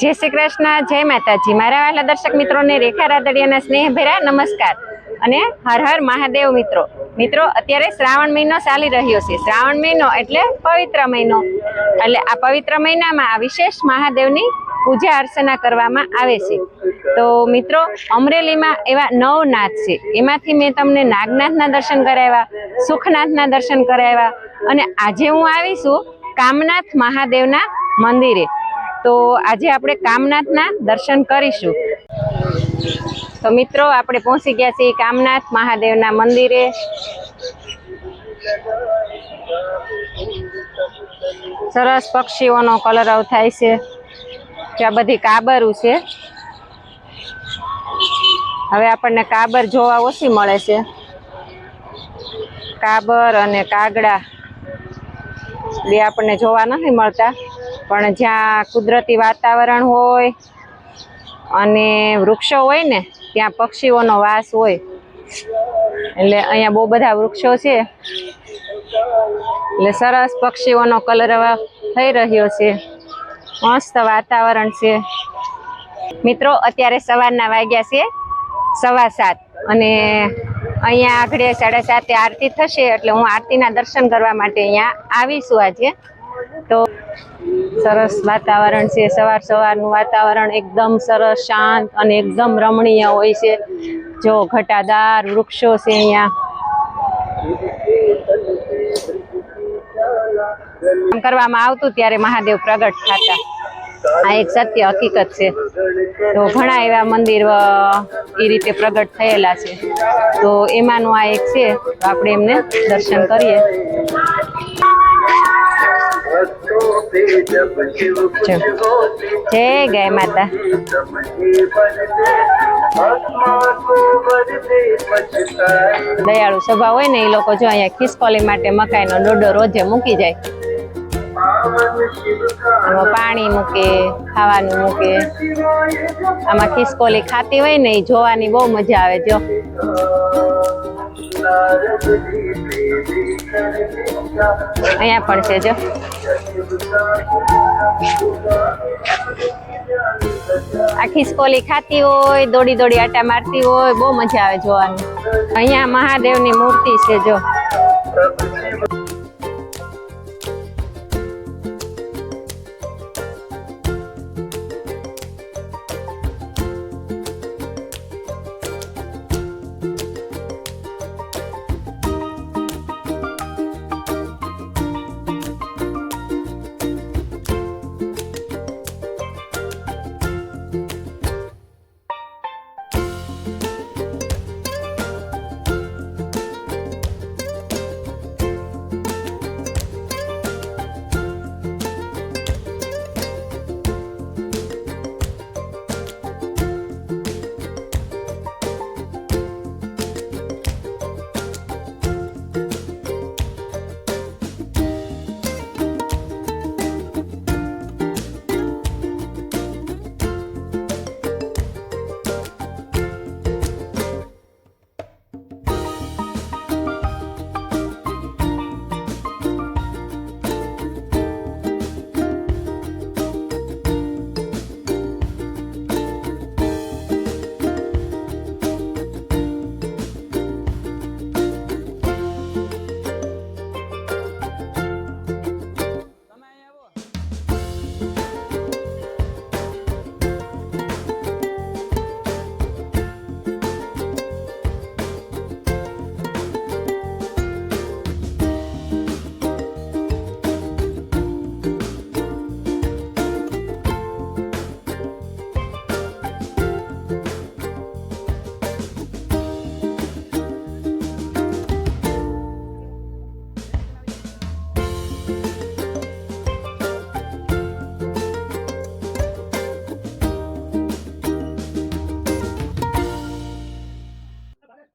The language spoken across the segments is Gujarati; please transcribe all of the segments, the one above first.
જય શ્રી કૃષ્ણ, જય માતાજી. મારા વાલા દર્શક મિત્રોને રેખા રાદડિયાના સ્નેહભેરા નમસ્કાર. અને હર હર મહાદેવ મિત્રો. મિત્રો, અત્યારે શ્રાવણ મહિનો ચાલી રહ્યો છે. શ્રાવણ મહિનો એટલે પવિત્ર મહિનો. એટલે આ પવિત્ર મહિનામાં આ વિશેષ મહાદેવની પૂજા અર્ચના કરવામાં આવે છે. તો મિત્રો, અમરેલીમાં એવા નવ નાથ છે. એમાંથી મેં તમને નાગનાથના દર્શન કરાવ્યા, સુખનાથના દર્શન કરાવ્યા. અને આજે હું આવીશું કામનાથ મહાદેવના મંદિરે. તો આજે આપણે કામનાથના દર્શન કરીશું. તો મિત્રો, આપણે પહોંચી ગયા છીએ કામનાથ મહાદેવના મંદિરે. સરસ પક્ષીઓનો કલરવ થાય છે. ત્યાં બધી કાબરું છે. હવે આપણને કાબર જોવા ઓછી મળે છે. કાબર અને કાગડા બે આપણને જોવા નથી મળતા. પણ જ્યાં કુદરતી વાતાવરણ હોય અને વૃક્ષો હોય ને, ત્યાં પક્ષીઓનો વાસ હોય. એટલે અહીંયા બહુ બધા વૃક્ષો છે. એટલે સરસ પક્ષીઓનો કલર થઈ રહ્યો છે. મસ્ત વાતાવરણ છે. મિત્રો, અત્યારે સવારના વાગ્યા છે સવા સાત. અને અહીંયા આગળ સાડા સાતે આરતી થશે એટલે હું આરતીના દર્શન કરવા માટે અહીંયા આવીશું આજે. સરસ વાતાવરણ છે. સવાર સવારનું વાતાવરણ એકદમ સરસ, શાંત અને એકદમ રમણીય હોય છે. જો ઘટાદાર વૃક્ષો છે અહીંયા. કરવામાં આવતું ત્યારે મહાદેવ પ્રગટ થતા. આ એક સત્ય હકીકત છે. તો ઘણા એવા મંદિર એ રીતે પ્રગટ થયેલા છે. તો એમાંનું આ એક છે. આપણે એમને દર્શન કરીએ. જય ગાય માતા દયાળુ સ્વભાવ હોય ને, એ લોકો જો અહીંયા ખિસકોલી માટે મકાઈનો ડોડો રોજે મૂકી જાય. આમાં પાણી મૂકે, ખાવાનું મૂકે. આમાં ખિસકોલી ખાતી હોય ને, એ જોવાની બહુ મજા આવે, જો. અહીંયા પણ છે જો. આ ખિસકોલી ખાતી હોય, દોડી દોડી આટા મારતી હોય, બહુ મજા આવે જોવાની. અહીંયા મહાદેવની મૂર્તિ છે જો.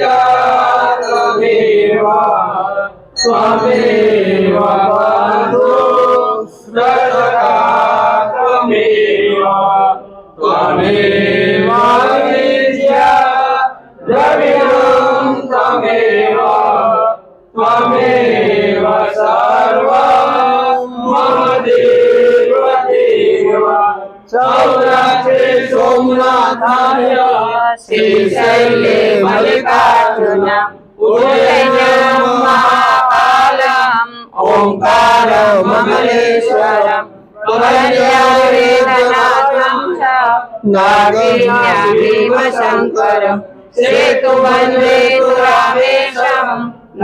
जातवेवा त्वमेव बन्धु रजकात्वमेव त्वमेव विद्या द्रविणं त्वमेव त्वमेव सर्वा मम देव देव सौराचे सोमनाथाय श्रीशैले मल्लिकार्जुन उज्जैनं महाकालम् ओङ्कारममलेश्वरम् वेदनाथं च नागेन्द्रभीमशङ्करम् सेतुवन्दे रामेशम्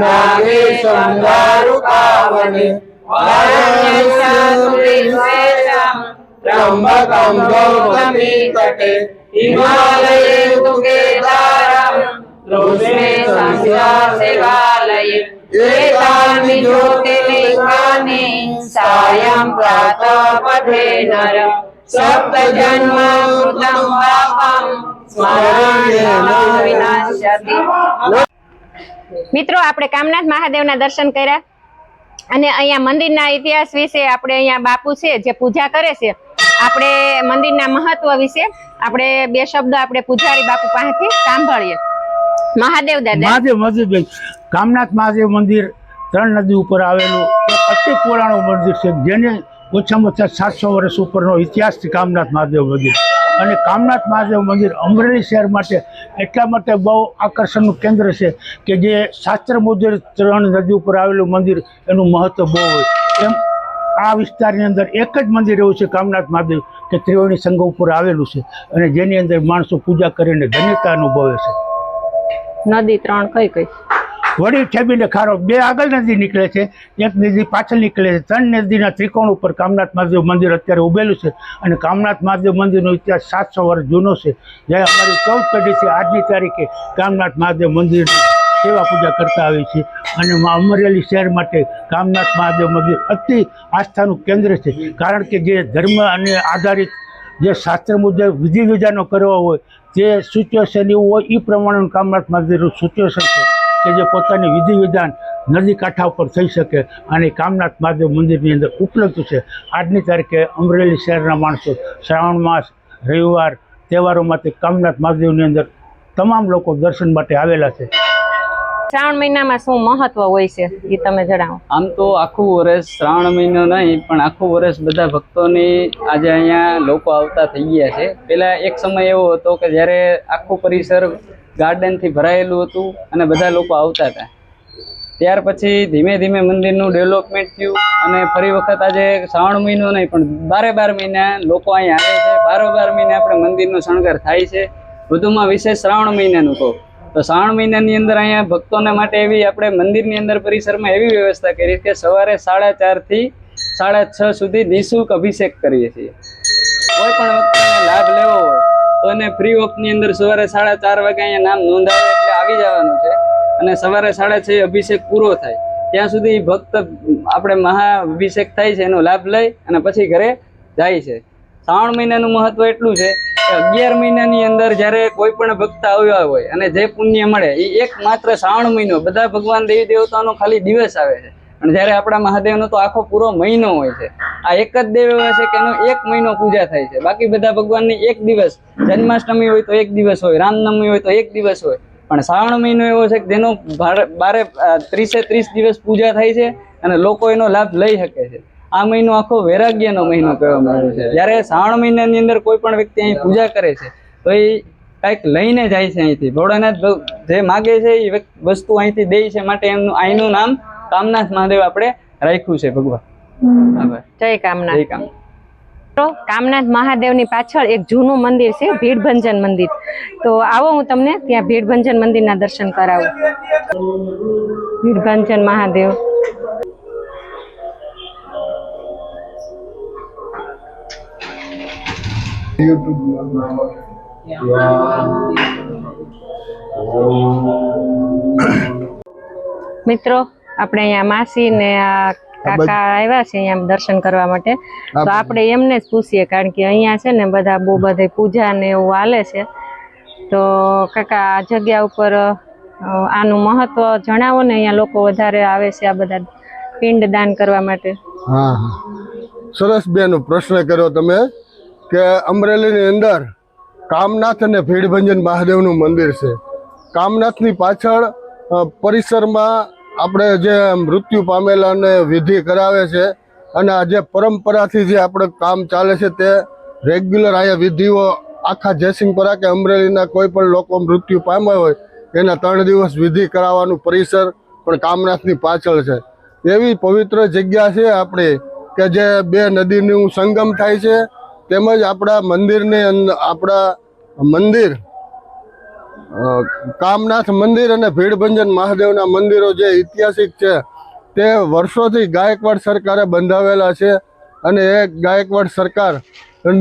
नागेशं दारुकावने वरण्यशान्तिश्वेशम् त्र्यम्बकं गौतमी तटे हिमालये तु केदारम् कृष्णे संस्याशिवालये एतानि ज्योतिर्लिङ्गानि सायं प्रातः पठे नर सप्तजन्म कृतं पापं स्मरण्येन विनाश्यति મિત્રો આપણે કામનાથ મહાદેવના દર્શન કર્યા અને અહીંયા મંદિરના ઇતિહાસ વિશે આપણે અહીંયા બાપુ છે જે પૂજા કરે છે આપણે મંદિરના મહત્વ વિશે આપણે બે શબ્દ આપણે પૂજારી બાપુ પાસેથી સાંભળીએ. મહાદેવ દાદા. મહાદેવ મહાદેવબેન કામનાથ મહાદેવ મંદિર ત્રણ નદી ઉપર આવેલું અતિ પુરાણું મંદિર છે, જેને ઓછામાં ઓછા સાતસો વર્ષ ઉપરનો ઇતિહાસ છે કામનાથ મહાદેવ મંદિર. અને કામનાથ મહાદેવ મંદિર અમરેલી શહેર માટે એટલા માટે બહુ આકર્ષણનું કેન્દ્ર છે કે જે શાસ્ત્ર મુજબ ત્રણ નદી ઉપર આવેલું મંદિર એનું મહત્ત્વ બહુ હોય. એમ આ વિસ્તારની અંદર એક જ મંદિર એવું છે કામનાથ મહાદેવ કે ત્રિવેણી સંઘ ઉપર આવેલું છે અને જેની અંદર માણસો પૂજા કરીને ધન્યતા અનુભવે છે. નદી ત્રણ કઈ કઈ વળી ઠેબીને ખારો બે આગળ નદી નીકળે છે એક નદી પાછળ નીકળે છે ત્રણ નદીના ત્રિકોણ ઉપર કામનાથ મહાદેવ મંદિર અત્યારે ઉભેલું છે અને કામનાથ મહાદેવ મંદિરનો ઇતિહાસ સાતસો વર્ષ જૂનો છે. જ્યારે અમારી ચૌદ પેઢીથી આજની તારીખે કામનાથ મહાદેવ મંદિરની સેવા પૂજા કરતા આવી છે અને અમરેલી શહેર માટે કામનાથ મહાદેવ મંદિર અતિ આસ્થાનું કેન્દ્ર છે. કારણ કે જે ધર્મ અને આધારિત જે શાસ્ત્ર મુજબ વિધિ વિધાનો કરવા હોય, જે સિચ્યુએશન એવું હોય એ પ્રમાણેનું કામનાથ મહાદેવનું સિચ્યુએશન છે કે જે પોતાની વિધિ વિધાન નદી કાંઠા ઉપર થઈ શકે અને કામનાથ મહાદેવ મંદિરની અંદર ઉપલબ્ધ છે. આજની તારીખે અમરેલી શહેરના માણસો શ્રાવણ માસ, રવિવાર તહેવારોમાંથી કામનાથ મહાદેવની અંદર તમામ લોકો દર્શન માટે આવેલા છે. શ્રાવણ મહિનામાં શું મહત્વ હોય છે એ તમે જણાવો. આમ તો આખું વર્ષ શ્રાવણ મહિનો નહીં, પણ આખું વર્ષ બધા ભક્તોની આજે અહીંયા લોકો આવતા થઈ ગયા છે. પેલા એક સમય એવો હતો કે જ્યારે આખું પરિસર ગાર્ડનથી ભરાયેલું હતું અને બધા લોકો આવતા હતા. ત્યાર પછી ધીમે ધીમે મંદિરનું ડેવલપમેન્ટ થયું અને ફરી વખત આજે શ્રાવણ મહિનો નહીં, પણ બારે બાર મહિના લોકો અહીં આવે છે. બારો બાર મહિને આપણે મંદિરનો શણગાર થાય છે. વધુમાં વિશેષ શ્રાવણ મહિનાનું કહું. તો શ્રાવણ મહિનાની અંદર અહીંયા ભક્તોને માટે એવી આપણે મંદિરની અંદર પરિસરમાં એવી વ્યવસ્થા કરી કે સવારે સાડા ચારથી સાડા છ સુધી નિઃશુલ્ક અભિષેક કરીએ છીએ. કોઈ પણ વ્યક્તિને લાભ લેવો હોય તો એને ફ્રી ઓફની અંદર સવારે સાડા ચાર વાગે અહીંયા નામ નોંધાવે એટલે આવી જવાનું છે. અને સવારે સાડા છ અભિષેક પૂરો થાય. ત્યાં સુધી ભક્ત આપણે મહા અભિષેક થાય છે, એનો લાભ લઈ અને પછી ઘરે જાય છે. શ્રાવણ મહિનાનું મહત્વ એટલું છે અગિયાર મહિનાની અંદર જ્યારે કોઈ પણ ભક્ત આવ્યા હોય અને જે પુણ્ય મળે એ એક માત્ર શ્રાવણ મહિનો, બધા ભગવાન દેવી દેવતાનો ખાલી દિવસ આવે છે. અને જ્યારે આપણા મહાદેવનો તો આખો પૂરો મહિનો હોય છે. આ એક જ દેવ એવા છે કે એનો એક મહિનો પૂજા થાય છે. બાકી બધા ભગવાનની એક દિવસ. જન્માષ્ટમી હોય તો એક દિવસ હોય, રામનવમી હોય તો એક દિવસ હોય. પણ શ્રાવણ મહિનો એવો છે કે જેનો બારે ત્રીસે ત્રીસ દિવસ પૂજા થાય છે અને લોકો એનો લાભ લઈ શકે છે. આ મહિનો આખો વૈરાગ્યનો મહિનો કહેવામાં આવે છે. જ્યારે શ્રાવણ મહિનાની અંદર કોઈ પણ વ્યક્તિ અહીં પૂજા કરે છે તો એ કંઈક લઈને જાય છે અહીંથી. ભોળાનાથ જે માગે છે એ વસ્તુ અહીંથી દે છે માટે એમનું અહીંનું નામ કામનાથ મહાદેવ આપણે રાખ્યું છે ભગવાન. જય કામનાથ. જય કામ. મિત્રો, કામનાથ મહાદેવની પાછળ એક જૂનું મંદિર છે ભીડભંજન મંદિર. તો આવો હું તમને ત્યાં ભીડભંજન મંદિરના દર્શન કરાવું. ભીડભંજન મહાદેવ. મિત્રો આપણે અહીંયા માસી ને આ કાકા આવ્યા છે અહીંયા દર્શન કરવા માટે. તો આપણે એમને જ પૂછીએ કારણ કે અહીંયા છે ને બધા બહુ બધે પૂજા ને એવું હાલે છે. તો કાકા આ જગ્યા ઉપર આનું મહત્વ જણાવો ને અહીંયા લોકો વધારે આવે છે આ બધા પિંડ દાન કરવા માટે. હા. સરસ બેનો પ્રશ્ન કર્યો તમે. કે અમરેલીની અંદર કામનાથ અને ભીડભંજન મહાદેવનું મંદિર છે. કામનાથની પાછળ પરિસરમાં આપણે જે મૃત્યુ પામેલાને વિધિ કરાવે છે અને આ જે પરંપરાથી જે આપણે કામ ચાલે છે તે રેગ્યુલર અહીંયા વિધિઓ આખા જયસિંહપરા કે અમરેલીના કોઈ પણ લોકો મૃત્યુ પામ્યા હોય, એના ત્રણ દિવસ વિધિ કરાવવાનું પરિસર પણ કામનાથની પાછળ છે. એવી પવિત્ર જગ્યા છે આપણી, કે જે બે નદીનું સંગમ થાય છે તેમજ આપણા મંદિરની આપણા મંદિર કામનાથ મંદિર અને ભીડભંજન મહાદેવના મંદિરો જે ઐતિહાસિક છે, તે વર્ષોથી ગાયકવાડ સરકારે બંધાવેલા છે અને એ ગાયકવાડ સરકાર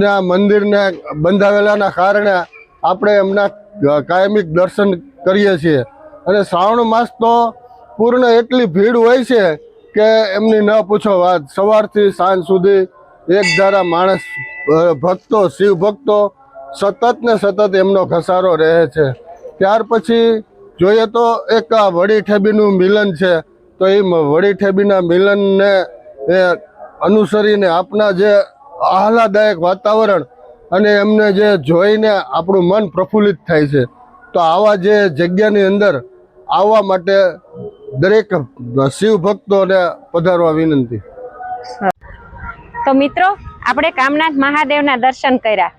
ના મંદિરને બંધાવેલાના કારણે આપણે એમના કાયમિક દર્શન કરીએ છીએ. અને શ્રાવણ માસ તો પૂર્ણ એટલી ભીડ હોય છે કે એમની ન પૂછો વાત. સવારથી સાંજ સુધી એક ધારા માણસ ભક્તો, શિવ ભક્તો સતત ને સતત એમનો ઘસારો રહે છે. ત્યાર પછી જોઈએ તો એક વડી ઠેબીનું મિલન છે. તો એ વડી ઠેબીના મિલનને એ અનુસરીને આપના જે આહલાદાયક વાતાવરણ અને એમને જે જોઈને આપણું મન પ્રફુલ્લિત થાય છે. તો આવા જે જગ્યાની અંદર આવવા માટે દરેક શિવ ભક્તોને પધારવા વિનંતી. તો મિત્રો આપણે કામનાથ મહાદેવના દર્શન કર્યા.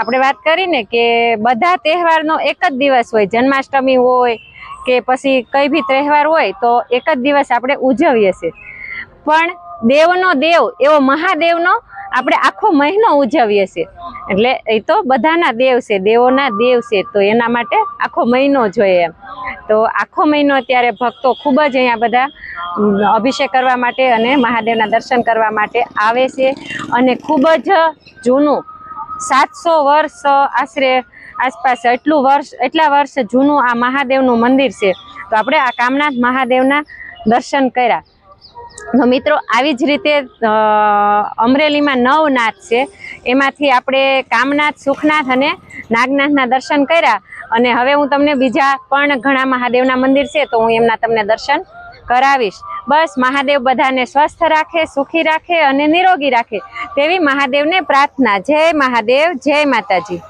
આપણે વાત કરીને કે બધા તહેવારનો એક જ દિવસ હોય, જન્માષ્ટમી હોય કે પછી કઈ બી તહેવાર હોય તો એક જ દિવસ આપણે ઉજવીએ છીએ. પણ દેવનો દેવ એવો મહાદેવનો આપણે આખો મહિનો ઉજવીએ છીએ. એટલે એ તો બધાના દેવ છે, દેવોના દેવ છે, તો એના માટે આખો મહિનો જોઈએ એમ. તો આખો મહિનો અત્યારે ભક્તો ખૂબ જ અહીંયા બધા અભિષેક કરવા માટે અને મહાદેવના દર્શન કરવા માટે આવે છે. અને ખૂબ જ જૂનું, સાતસો વર્ષ આશરે આસપાસ એટલું વર્ષ, એટલા વર્ષ જૂનું આ મહાદેવનું મંદિર છે. તો આપણે આ કામનાથ મહાદેવના દર્શન કર્યા. મિત્રો, આવી જ રીતે અમરેલીમાં નવનાથ છે. એમાંથી આપણે કામનાથ, સુખનાથ અને નાગનાથના દર્શન કર્યા. અને હવે હું તમને બીજા પણ ઘણા મહાદેવના મંદિર છે, તો હું એમના તમને દર્શન કરાવીશ. બસ, મહાદેવ બધાને સ્વસ્થ રાખે, સુખી રાખે અને નિરોગી રાખે તેવી મહાદેવને પ્રાર્થના. જય મહાદેવ, જય માતાજી.